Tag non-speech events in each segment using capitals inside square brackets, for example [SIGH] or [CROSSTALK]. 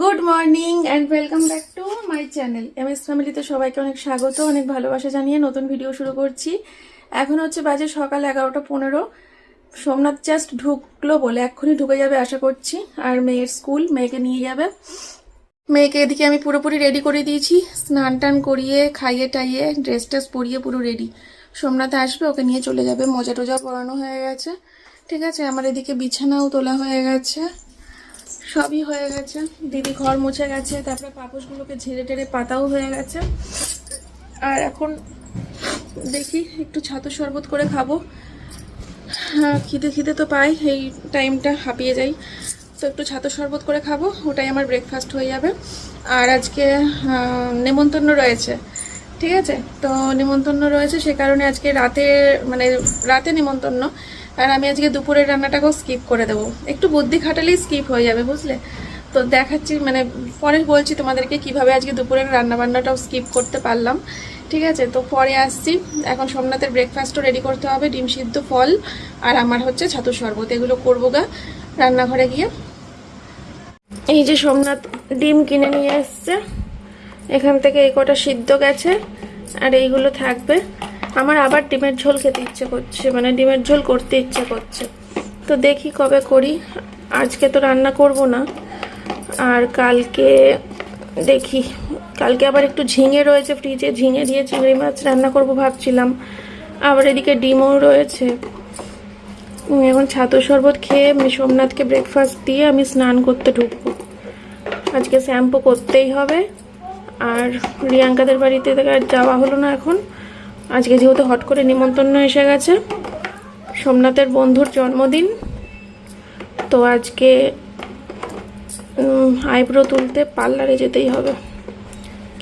Good morning and welcome back to my channel M S ফ্যামিলিতে সবাইকে অনেক স্বাগত, অনেক ভালোবাসা জানিয়ে নতুন ভিডিও শুরু করছি। এখন হচ্ছে বাজে সকাল এগারোটা পনেরো। সোমনাথ জাস্ট ঢুকলো বলে এক্ষুনি ঢুকে যাবে আশা করছি। আর মেয়ের স্কুল মেয়েকে নিয়ে যাবে। মেয়েকে এদিকে আমি পুরোপুরি রেডি করে দিয়েছি। স্নান টান করিয়ে, খাইয়ে টাইয়ে ড্রেস ট্রেস পরিয়ে পুরো রেডি সোমনাথ আসবে, ওকে নিয়ে চলে যাবে। মজা টজা পরানো হয়ে গেছে। ঠিক আছে, আমার এদিকে বিছানাও তোলা হয়ে গেছে। সবই হয়ে গেছে। দিদি ঘর মুছে গেছে, তারপরে পাপোশগুলোকে ঝেড়ে টেড়ে পাতাও হয়ে গেছে। আর এখন দেখি, একটু ছাতু শরবত করে খাব। হ্যাঁ খিদে খিদে তো পাই, এই টাইমটা হাঁপিয়ে যাই। তো একটু ছাতু শরবত করে খাব, ওটাই আমার ব্রেকফাস্ট হয়ে যাবে। আর আজকে নেমন্তন্ন রয়েছে, ঠিক আছে? তো নেমন্তন্ন রয়েছে, সে কারণে আজকে রাতে মানে রাতে নেমন্তন্ন। আর আমি আজকে দুপুরের রান্নাটাকেও স্কিপ করে দেবো। একটু বুদ্ধি খাটালেই স্কিপ হয়ে যাবে, বুঝলে? তো দেখাচ্ছি মানে পরে বলছি তোমাদেরকে কীভাবে আজকে দুপুরের রান্না বান্নাটাও স্কিপ করতে পারলাম। ঠিক আছে? তো পরে আসছি। এখন সোমনাথের ব্রেকফাস্টও রেডি করতে হবে, ডিম সিদ্ধ ফল আর আমার হচ্ছে ছাতু শরবত। এগুলো করব গা রান্নাঘরে গিয়ে। এই যে সোমনাথ ডিম কিনে নিয়ে এসছে, এখান থেকে এই কটা সিদ্ধ গেছে আর এইগুলো থাকবে। আমার আবার ডিমের ঝোল খেতে ইচ্ছে করছে মানে ডিমের ঝোল করতে ইচ্ছে করছে। তো দেখি কবে করি। আজকে তো রান্না করব না। আর কালকে দেখি, কালকে আবার একটু ঝিঙে রয়েছে ফ্রিজে ঝিঙে দিয়ে চিংড়ি মাছ রান্না করব ভাবছিলাম। আবার এদিকে ডিমও রয়েছে। এখন ছাতু শরবত খেয়ে সোমনাথকে ব্রেকফাস্ট দিয়ে আমি স্নান করতে ঢুকবো। আজকে শ্যাম্পু করতেই হবে। আর রিয়াঙ্কাদের বাড়িতে আর যাওয়া হলো না এখন। আজকে যেহেতু হট করে নিমন্ত্রণ এসে গেছে, সোমনাথের বন্ধুর জন্মদিন, তো আজকে আইব্রো তুলতে পার্লারে যেতেই হবে।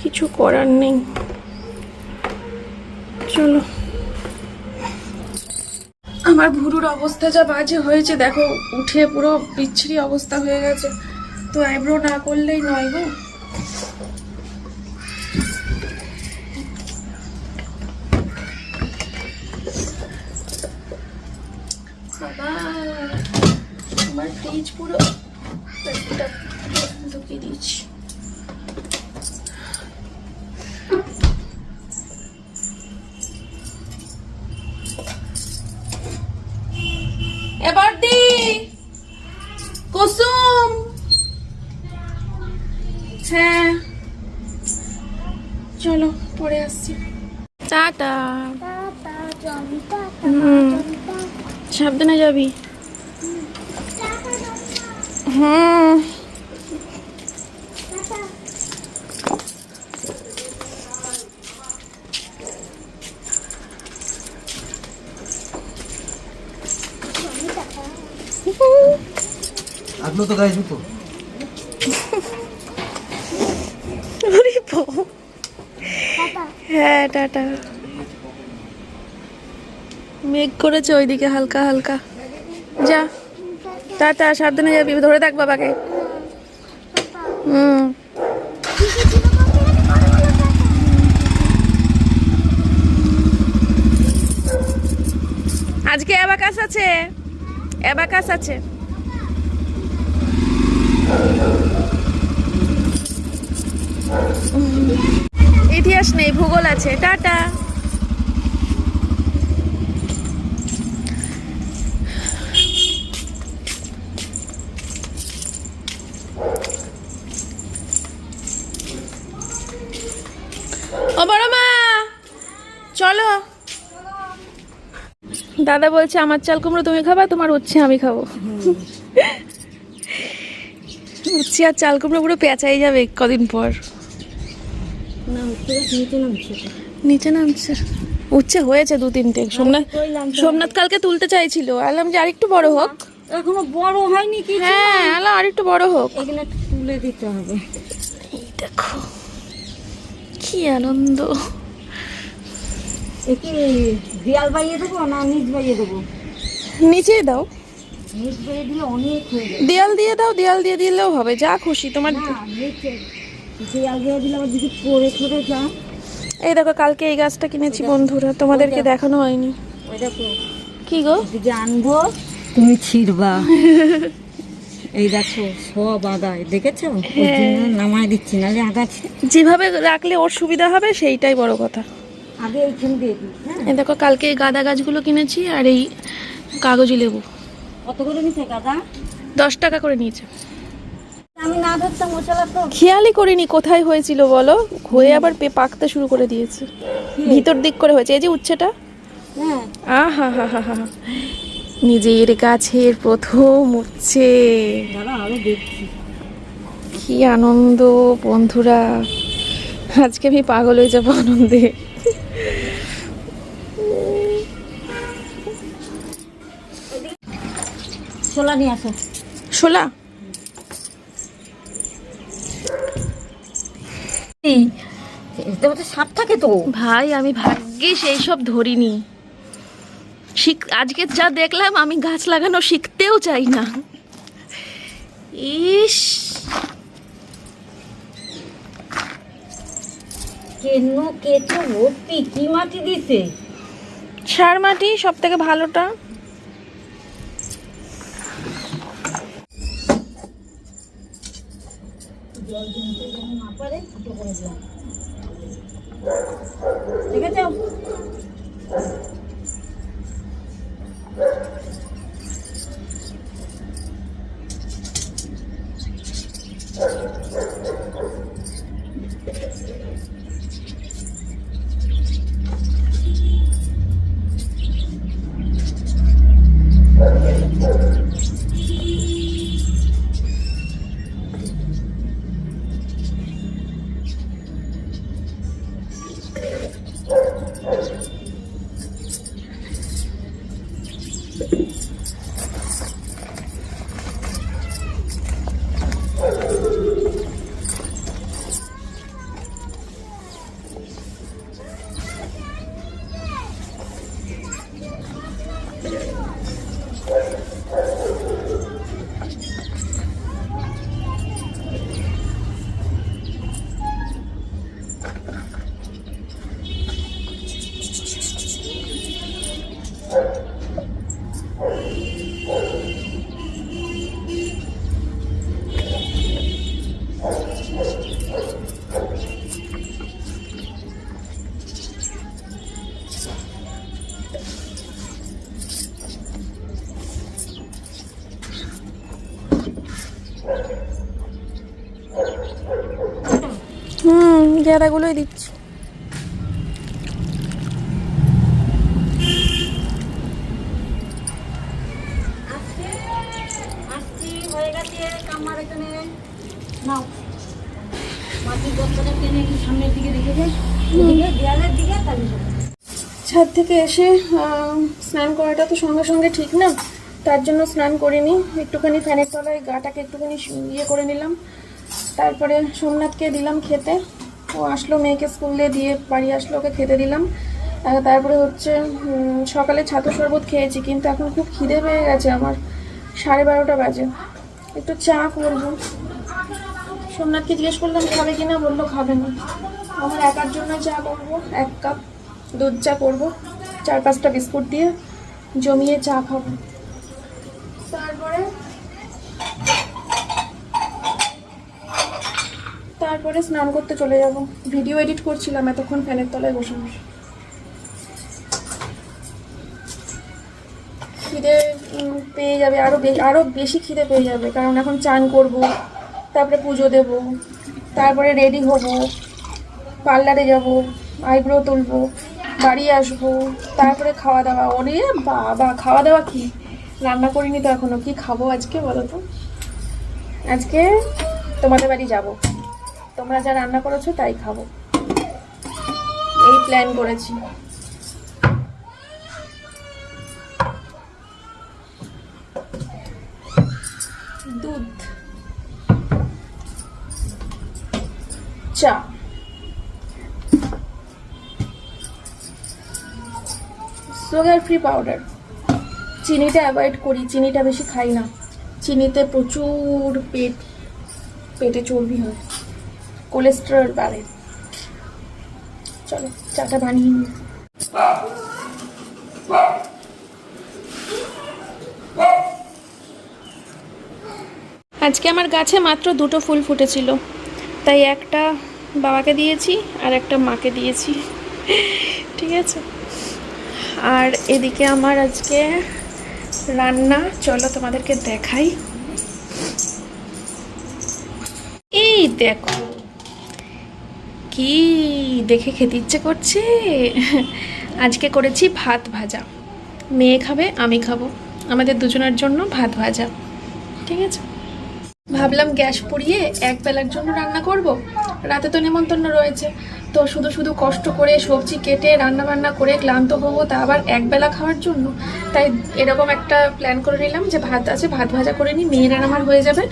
কিছু করার নেই। চলো। আমার ভুরুর অবস্থা যা বাজে হয়েছে, দেখো, উঠে পুরো বিচ্ছিরি অবস্থা হয়ে গেছে। তো আইব্রো না করলেই নয় গো। এবার দি। কুসুম। হ্যাঁ। চলো পরে আসছি। Ta ta. হুম। সাবধানে যাবি। হুম। আপনি তো গায়ে জুতো। হ্যাঁ টাটা। মেঘ করেছে ওইদিকে হালকা হালকা। যা। টাটা সাবধানে যাবি ধরে থাক বাবাকে। হুম। আজকে অ্যাবাকাস আছে। অ্যাবাকাস আছে। ইতিহাস নেই, ভূগোল আছে। টাটা। ও বড় মা, চলো। দাদা বলছে, আমার চাল কুমড়ো তুমি খাবা, তোমার উচ্ছে আমি খাব। উচ্ছে আর চাল কুমড়ো পুরো পেঁচাই যাবে কদিন পর। নিচে নামছে নিচে নামছে। উচ্ছে হয়েছে দু তিনটে। সোমনাথ সোমনাথ কালকে তুলতে চাইছিল। আলাম যে আরেকটু বড় হোক। এখনও বড় হয়নি কি হ্যাঁ আলাম আরেকটু বড় হোক। এগুলো একটু তুলে দিতে হবে। এই দেখো কি আনন্দ। একে দেয়াল বাইয়ে দেবো না নিচ বাইয়ে দেবো? নিচে দাও। দিলে অনেক হয়ে যাবে। দেয়াল দিয়ে দাও দেয়াল দিয়ে দিলেও হবে যা খুশি তোমার না নিচে দেয়াল দিয়ে দিলে পড়ে ঠরে যা। এই দেখো কালকে এই গাছটা কিনেছি বন্ধুরা তোমাদেরকে দেখানো হয়নি। কি গো? জানব তুমি ছিড়বা। [LAUGHS] এই দেখো সব আদায় দেখেছ? হ্যাঁ। নামায় দিচ্ছি নাহলে আগাছে যেভাবে রাখলে ওর সুবিধা হবে সেইটাই বড় কথা। আগে এইখানে দিয়ে দিই হ্যাঁ। এই দেখো কালকে এই গাঁদা গাছগুলো কিনেছি আর এই কাগজি লেবু। কত করে নিছে গাদা দশ টাকা করে নিয়েছে। আমি না ধরতাম মশলা তো খেয়ালই করিনি কোথায় হয়েছিল বলো? হয়ে আবার পে পাকতে শুরু করে দিয়েছে। ভিতর দিক করে হয়েছে। এই যে উচ্ছেটা। হ্যাঁ। আহা হা হা হা হা নিজের গাছের প্রথম উচ্ছে। কি আনন্দ বন্ধুরা। আজকে আমি পাগল হয়ে যাব আনন্দে। ছোলা নিয়ে আসো। শোলা সাপ থাকে তো। ভাই আমি ভাগ্যিস এইসব ধরিনি। শিখ আজকে যা দেখলাম আমি গাছ লাগানো শিখতেও চাই না। ইস। কেন কেঁচো ভর্তি কি মাটি দিছে? সার মাটি সব থেকে ভালোটা। ঠিক তাহলে হবে। ছাদ থেকে এসে স্নান করাটা তো সঙ্গে সঙ্গে ঠিক না তার জন্য স্নান করিনি। একটুখানি ফ্যানের তলায় গাটাকে একটুখানি ইয়ে করে নিলাম। তারপরে সোমনাথকে দিলাম খেতে। ও আসলো মেয়েকে স্কুলে দিয়ে বাড়ি আসলো, ওকে খেতে দিলাম। তারপরে হচ্ছে সকালে ছাতু শরবত খেয়েছি, কিন্তু এখন খুব খিদে পেয়ে গেছে আমার। সাড়ে বারোটা বাজে। একটু চা করব। সোমনাথকে জিজ্ঞেস করলাম, খাবে কি না? বলল, খাবে না। আমার একার জন্য চা করব, এক কাপ দুধ চা করব, চার পাঁচটা বিস্কুট দিয়ে জমিয়ে চা খাব তারপরে তারপরে স্নান করতে চলে যাব। ভিডিও এডিট করছিলাম এতক্ষণ ফ্যানের তলায় বসে বসে। খিদে পেয়ে যাবে আরও আরও বেশি খিদে পেয়ে যাবে, কারণ এখন চান করব, তারপরে পুজো দেব, তারপরে রেডি হব, পার্লারে যাব আইব্রো তুলবো, বাড়ি আসব, তারপরে খাওয়া দাওয়া। ওরে বাবা, খাওয়া দাওয়া কি? রান্না করিনি তো এখনও, কি খাব আজকে বলো তো? আজকে তোমাদের বাড়ি যাব। তোমরা যা রান্না করেছ তাই খাব। এই প্ল্যান করেছি। দুধ। চা। Sugar free powder. চিনিটা অ্যাভয়েড করি, চিনিটা বেশি খাই না। চিনিতে প্রচুর পেট, পেটে চর্বি হয়। কোলেস্টেরল বাড়ে। চলো, চাটা বানিয়ে নিই। আজকে আমার গাছে মাত্র দুটো ফুল ফুটেছিল। তাই একটা বাবাকে দিয়েছি আর একটা মাকে দিয়েছি। ঠিক আছে? আর এদিকে আমার আজকে রান্না, চলো তোমাদেরকে দেখাই। এই দেখো কি দেখে খেতে ইচ্ছে করছে? আজকে করেছি ভাত ভাজা। মেয়ে খাবে, আমি খাব। আমাদের দুজনের জন্য ভাত ভাজা। ঠিক আছে? ভাবলাম গ্যাস পুড়িয়ে এক বেলার জন্য রান্না করব। রাতে তো নেমন্তন্ন রয়েছে। তো শুধু শুধু কষ্ট করে সবজি কেটে রান্না বান্না করে ক্লান্ত হব তা আবার এক বেলা খাওয়ার জন্য। তাই এরকম একটা প্ল্যান করে নিলাম যে ভাত আছে, ভাত ভাজা করে নিই, মেয়ের আমার হয়ে যাবে।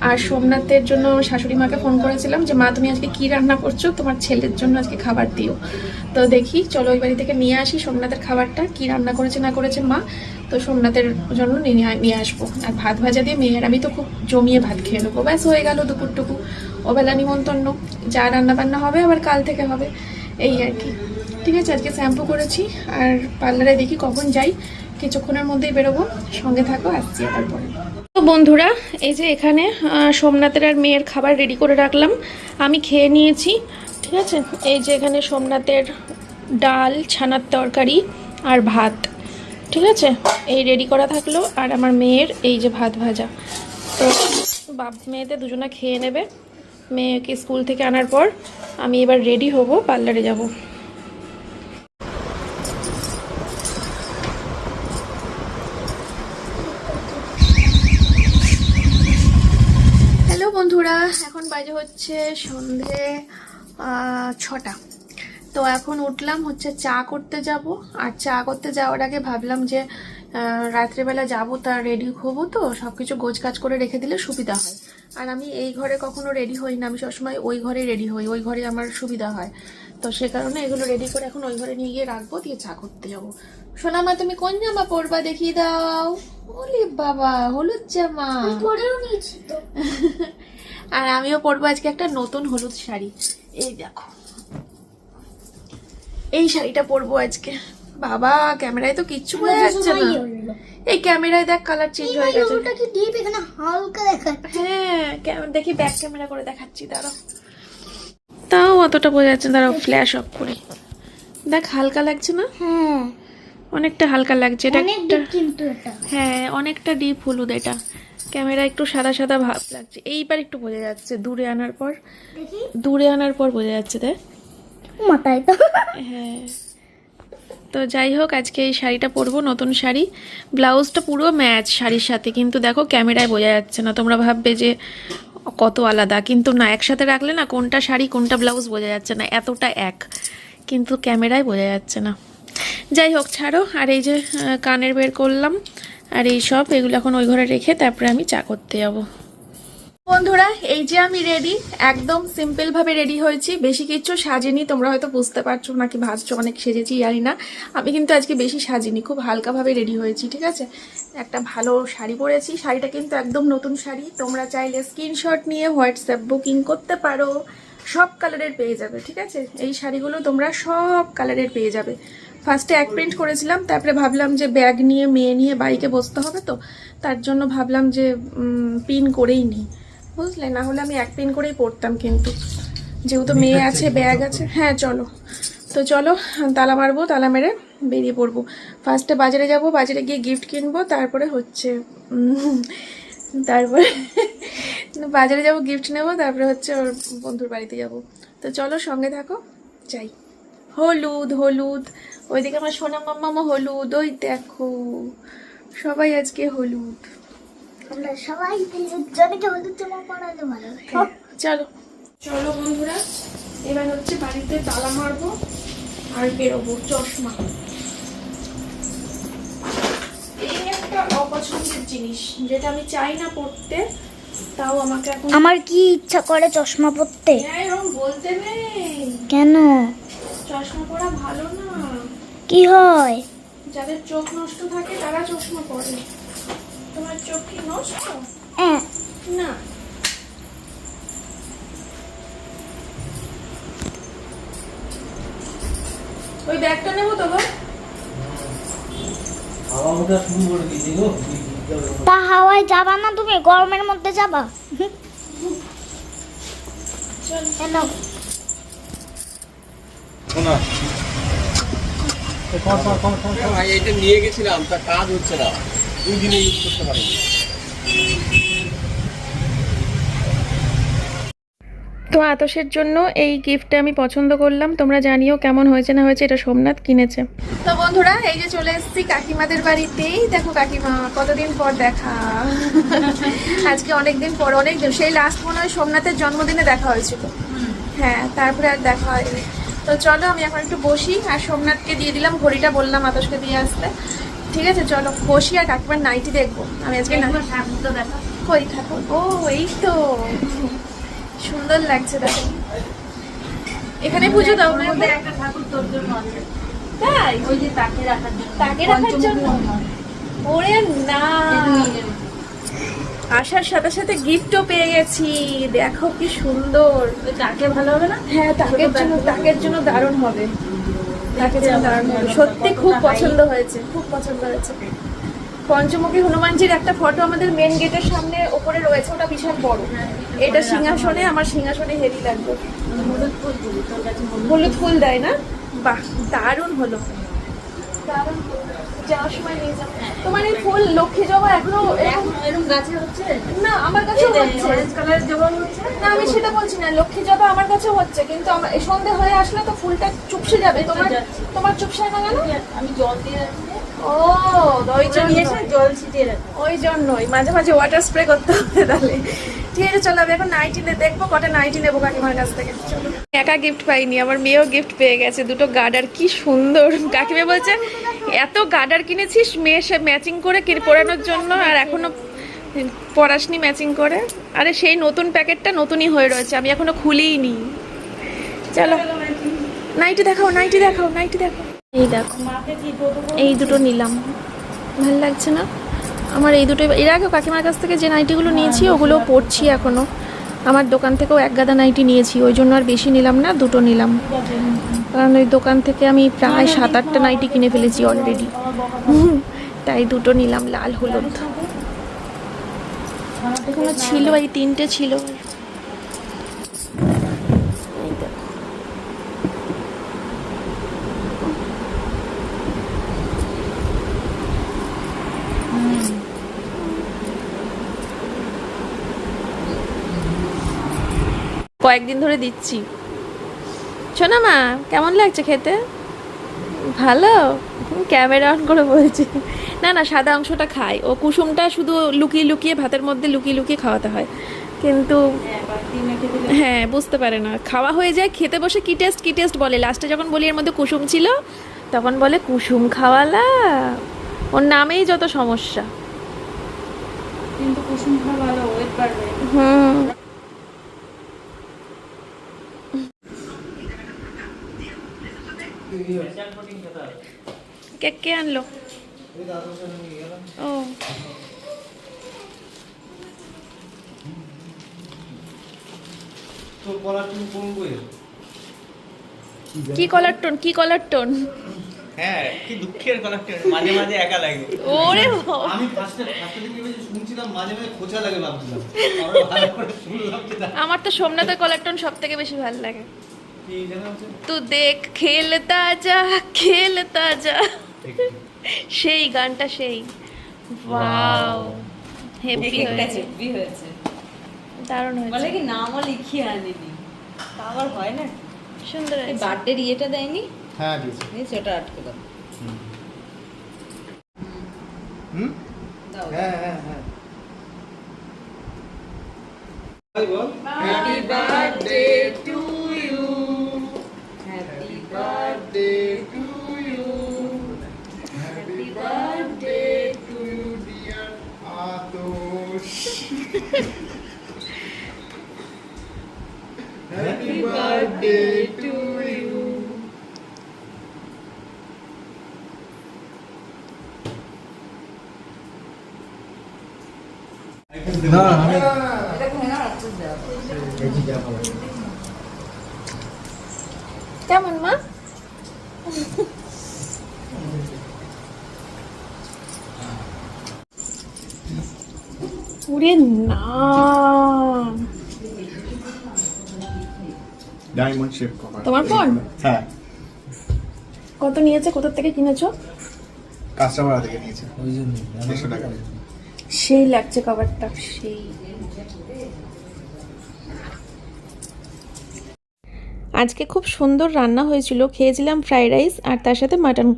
আর সোমনাথের জন্য শাশুড়ি মাকে ফোন করেছিলাম যে, মা, তুমি আজকে কি রান্না করছ? তোমার ছেলের জন্য আজকে খাবার দিও। তো দেখি, চলো ওই বাড়ি থেকে নিয়ে আসি সোমনাথের খাবারটা, কি রান্না করেছে না করেছে মা। তো সোমনাথের জন্য নিয়ে নিয়ে আসব। আর ভাত ভাজা দিয়ে মেয়ের, আমি তো খুব জমিয়ে ভাত খেয়ে নেব। ব্যাস, হয়ে গেল দুপুরটুকু। ওবেলা নিমন্তন্ন যা রান্না বান্না হবে আবার কাল থেকে হবে, এই আর কি। ঠিক আছে, আজকে শ্যাম্পু করেছি, আর পার্লারে দেখি কখন যাই, কিছুক্ষণের মধ্যেই বেরোবো, সঙ্গে থাকো, আসছি আবার পরে। তো বন্ধুরা, এই যে এখানে সোমনাথের আর মেয়ের খাবার রেডি করে রাখলাম, আমি খেয়ে নিয়েছি, ঠিক আছে? এই যে এখানে সোমনাথের ডাল, ছানার তরকারি আর ভাত, ঠিক আছে? এই রেডি করা থাকল, আর আমার মেয়ের এই যে ভাত ভাজা। তো বাপ মেয়েতে দুজনা খেয়ে নেবে। মেয়েকে স্কুল থেকে আনার পর আমি এবার রেডি হব, পার্লারে যাব। হ্যালো বন্ধুরা, এখন বাজে হচ্ছে সন্ধে ছটা। তো এখন উঠলাম, হচ্ছে চা করতে যাব। আর চা করতে যাওয়ার আগে ভাবলাম যে রাত্রেবেলা যাব তা রেডি হব তো সব কিছু গোছকাজ করে রেখে দিলে সুবিধা হয়। আর আমি এই ঘরে কখনো রেডি হই না আমি সবসময় ওই ঘরে রেডি হই ওই ঘরে আমার সুবিধা হয়। তো সে কারণে এগুলো রেডি করে এখন ওই ঘরে নিয়ে গিয়ে রাখব দিয়ে চা করতে যাব। সোনা মা তুমি কোন জামা পরবা দেখিয়ে দাও? ওলে বাবা হলুদ জামা। [LAUGHS] আর আমিও পরবো আজকে একটা নতুন হলুদ শাড়ি। এই দেখো এই শাড়িটা পরবো আজকে। বাবা ক্যামেরায় তো কিচ্ছু বোঝা যাচ্ছে না। এই ক্যামেরায় দেখ কালার চেঞ্জ হয়ে গেছে। ওটা কি ডিপ এখানে হালকা দেখাচ্ছে? হ্যাঁ ক্যামেরা দেখি ব্যাক ক্যামেরা করে দেখাচ্ছি দাঁড়াও। তাও অতটা বোঝা যাচ্ছে না, দাঁড়াও ফ্ল্যাশ অফ করি। দেখ হালকা লাগছে না? হ্যাঁ। অনেকটা হালকা লাগছে এটা একটা ডিপ কিন্তু এটা। হ্যাঁ অনেকটা ডিপ হলুদ এটা। ক্যামেরা একটু সাদা সাদা ভাব লাগছে। এইবার একটু বোঝা যাচ্ছে দূরে আনার পর দেখি। দূরে আনার পর বোঝা যাচ্ছে দেখ। মাথায় তো। হ্যাঁ। তো যাই হোক, আজকে এই শাড়িটা পরবো, নতুন শাড়ি। ব্লাউজটা পুরো ম্যাচ শাড়ির সাথে, কিন্তু দেখো ক্যামেরায় বোঝা যাচ্ছে না। তোমরা ভাববে যে কত আলাদা, কিন্তু না, একসাথে রাখলে না কোনটা শাড়ি, কোনটা ব্লাউজ বোঝা যাচ্ছে না, এতটা এক। কিন্তু ক্যামেরায় বোঝা যাচ্ছে না। যাই হোক, ছাড়ো, আর এই যে কানের বের করলাম, আর এই সব, এগুলো এখন ওই ঘরে রেখে তারপরে আমি চা করতে যাব। বন্ধুরা, এই যে আমি রেডি একদম সিম্পল ভাবে রেডি হয়েছি। বেশি কিছু সাজিনি, তোমরা হয়তো বুঝতে পারছ নাকি ভাবছ অনেক সেজেছি, জানি না। আমি কিন্তু আজকে বেশি সাজিনি, খুব হালকা ভাবে রেডি হয়েছি, ঠিক আছে? একটা ভালো শাড়ি পরেছি, শাড়িটা কিন্তু একদম নতুন শাড়ি। তোমরা চাইলে স্ক্রিনশট নিয়ে হোয়াটসঅ্যাপ বুকিং করতে পারো, সব কালারের পেয়ে যাবে, ঠিক আছে? এই শাড়িগুলো তোমরা সব কালারের পেয়ে যাবে। ফার্স্টে এক প্রিন্ট করেছিলাম, তারপরে ভাবলাম যে ব্যাগ নিয়ে, মেয়ে নিয়ে বাইকে বসতে হবে তো, তার জন্য ভাবলাম যে পিন করেই নিই। বুঝলে? না হলে আমি এক পিন করেই পড়তাম কিন্তু। যেহেতু মেয়ে আছে ব্যাগ আছে। হ্যাঁ চলো। তো চলো তালা মারবো তালা মেরে বেরিয়ে পড়ব। ফার্স্টে বাজারে যাব বাজারে গিয়ে গিফট কিনবো তারপরে হচ্ছে তারপরে বাজারে যাব গিফট নেব তারপরে হচ্ছে ওর বন্ধুর বাড়িতে যাব। তো চলো সঙ্গে থাকো যাই। হলুদ হলুদ ওইদিকে আমার সোনা মাম্মা হলুদ ওই দেখো সবাই আজকে হলুদ। আমরা সবাই জনকে হলুদ জামা পরালে ভালো। হ্যাঁ, চলো। চলো বন্ধুরা এবার হচ্ছে বাড়িতে তালা মারবো আর বেরোবো চশমা। এই একটা অপছন্দের জিনিস যেটা আমি চাই না পড়তে তাও আমাকে এখন আমার কি ইচ্ছা করে চশমা পরতে হ্যাঁ, এরকম বলতে নেই। কেন? চশমা পরা ভালো না। কি হয়? যাদের চোখ নষ্ট থাকে তারা চশমা পরে তোমার চোখ কি নষ্ট? হ্যাঁ না। ওই ব্যাগটা নেব তো গো। তা হাওয়ায় যাবা না তুমি? গরমের মধ্যে যাবা। নিয়ে গেছিলাম তা কাজ হচ্ছে না। দুই দিনে ইউজ করতে পারিনি। তো আতসের জন্য এই গিফটটা আমি পছন্দ করলাম। তোমরা জানিও কেমন হয়েছে না হয়েছে এটা সোমনাথ কিনেছে। তো বন্ধুরা এই যে চলে এসেছি কাকিমাদের বাড়িতেই। দেখো কাকিমা কতদিন পর দেখা। আজকে অনেকদিন পর অনেক দিন সেই লাস্ট মনে হয় সোমনাথের জন্মদিনে দেখা হয়েছিল। হ্যাঁ তারপরে আর দেখা হয়নি। তো চলো আমি এখন একটু বসি। আর সোমনাথকে দিয়ে দিলাম ঘড়িটা বললাম আতসকে দিয়ে আসতে। ঠিক আছে চলো বসি আর কাকিমার নাইটি দেখব। আমি আজকে কই ঠাকুর ও এই তো। সুন্দর লাগছে দেখো। এখানে পুজো দাও। একটা ঠাকুর তোর জন্য আছে। তাই? ওই যে তাকে রাখার জন্য। তাকে রাখার জন্য? ওরে না। আসার সাথে সাথে গিফটও পেয়ে গেছি। দেখো কি সুন্দর। তাকে ভালো হবে না? হ্যাঁ তাকের জন্য তাকের জন্য দারুণ হবে। জন্য সত্যি খুব পছন্দ হয়েছে, খুব পছন্দ হয়েছে। পঞ্চমুখী হনুমানজির একটা ফটো আমাদের মেন গেটের সামনে ওপরে রয়েছে, ওটা বিশাল বড়। এটা সিংহাসনে, আমার সিংহাসনে হেরি লাগবে। হলুদ ফুল দেয় না? বাহ দারুণ হলো দারুণ হলো। যাওয়ার সময় নিয়ে যাব। তোমার এই ফুল লক্ষ্মী জবা এখনও এরকম- গাছে হচ্ছে? না আমার কাছে হচ্ছে। অরেঞ্জ কালারের জবা হচ্ছে? না আমি সেটা বলছি না লক্ষ্মী জবা আমার কাছে হচ্ছে কিন্তু আমার সন্ধে হয়ে আসলে তো ফুলটা চুপসে যাবে। তোমার তোমার চুপসে না কেন? আমি জল দিয়ে ও ওই জন্য। নিয়ে এসে জল ছিটিয়ে রাখছি ওই জন্যই। মাঝে মাঝে ওয়াটার স্প্রে করতে হবে তাহলে। ঠিক আছে চলো আমি এখন দেখব কটা নাইটি নেব কাকিমার কাছ থেকে। চলো। একা গিফট পাইনি আমার মেয়েও গিফট পেয়ে গেছে দুটো গার্ডার কি সুন্দর। কাকিমা বলছে এত গার্ডার কিনেছিস মেয়ে সে ম্যাচিং করে পরানোর জন্য আর এখনও পরাসনি ম্যাচিং করে। আরে সেই নতুন প্যাকেটটা নতুনই হয়ে রয়েছে আমি এখনও খুলিই নি চলো নাইটি দেখাও নাইটি দেখাও নাইটি দেখাও। এই দেখো, এই দুটো নিলাম। ভালো লাগছে না? আমার এই দুটো এর আগে কাকিমার কাছ থেকে যে নাইটিগুলো নিয়েছি, ওগুলো পরছি এখনও। আমার দোকান থেকেও এক গাদা নাইটি নিয়েছি, ওই জন্য আর বেশি নিলাম না, দুটো নিলাম। কারণ ওই দোকান থেকে আমি প্রায় সাত আটটা নাইটি কিনে ফেলেছি অলরেডি তাই দুটো নিলাম, লাল হলুদ। ছিল, এই তিনটে ছিল। কয়েকদিন ধরে দিচ্ছি। শোনা মা কেমন লাগছে খেতে? ভালো। ক্যামেরা অন করে বলছি। না না সাদা অংশটা খাই। ও কুসুমটা শুধু লুকিয়ে লুকিয়ে ভাতের মধ্যে লুকিয়ে লুকিয়ে খাওয়াতে হয়। কিন্তু হ্যাঁ বুঝতে পারে না। খাওয়া হয়ে যায় খেতে বসে কি টেস্ট কি টেস্ট বলে? লাস্টে যখন বলি এর মধ্যে কুসুম ছিল তখন বলে কুসুম খাওয়ালা। ওর নামেই যত সমস্যা। কিন্তু কুসুম খাওয়া ভালো ওয়েট বাড়বে। হুম। কেক কে আনলো? ও। কলার কি কলার টোন? কি কলার টোন? হ্যাঁ কি দুঃখের কলেক্টর মাঝে মাঝে একা লাগে। ওরে আমি ফার্স্টে ফার্স্টে শুনছিলাম মাঝে মাঝে খোঁচা লাগে ভাবছিলাম। আমরা ভালো করে শুনলাম যে না। আমার তো সোমনাথের কলার টোন সব থেকে বেশি ভালো লাগে। কি তু দেখ খেলতা যা খেলতা যা সেই গানটা সেই। ওয়াও হেভি হয়েছে। হেভি হয়েছে। দারুণ বলে কি নামও লিখিয়ে আনিনি। আবার হয় না? সুন্দর এই বার্থডে ইয়েটা দেয়নি? হ্যাঁ দিয়েছি। এই সেটা আটকে দাও। হুম। হ্যাঁ হ্যাঁ হ্যাঁ। Birthday to you happy birthday to you happy birthday to you dear Atosh [LAUGHS] happy birthday to you না আমি এটা খেয়ে নাও রাত্রে দাও এই যা বলো ওরে না। ডায়মন্ড শেপ কভার তোমার ফোন? হ্যাঁ। কত নিয়েছে? কোথা থেকে কিনেছো? কাস্টমার থেকে নিয়েছে। ওই জন্য 100 টাকা। সেই লাগছে কভারটা সেই। আজকে খুব সুন্দর রান্না হয়েছিল। খেয়েছিলাম ফ্রাইড রাইস আর তার সাথে মাটন।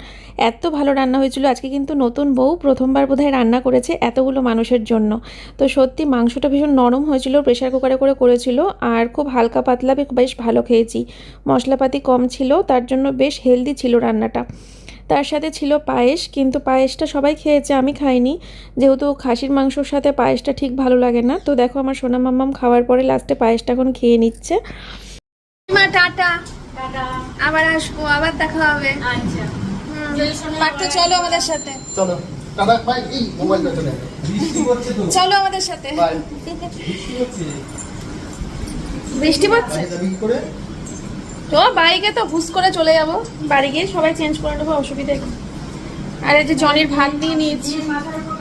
এত ভালো রান্না হয়েছিল। আজকে কিন্তু নতুন বউ প্রথমবার বোধহয় রান্না করেছে এতগুলো মানুষের জন্য। তো সত্যি মাংসটা ভীষণ নরম হয়েছিল প্রেশার কুকারে করে করেছিল আর খুব হালকা পাতলা বেশ ভালো খেয়েছি। মশলাপাতি কম ছিল, তার জন্য বেশ হেলদি ছিল রান্নাটা। তার সাথে ছিল পায়েস, কিন্তু পায়েসটা সবাই খেয়েছে, আমি খাইনি। যেহেতু খাসির মাংসর সাথে পায়েসটা ঠিক ভালো লাগে না। তো দেখো আমার সোনা মাম্মাম খাওয়ার পরে লাস্টে পায়েসটা এখন খেয়ে নিচ্ছে। মা টাটা। টাটা। আবার আসব আবার দেখা হবে। আচ্ছা। পার্থ চলো আমাদের সাথে। চলো। চলে বৃষ্টি করছে তো। চলো আমাদের সাথে। বাই বৃষ্টি হচ্ছে। পড়ছে? তো বাইকে তো হুস করে চলে যাব। বাড়ি গিয়ে সবাই চেঞ্জ করে নেব অসুবিধা আর এই যে জনির ভাত নিয়ে নিয়েছি। মাথার উপর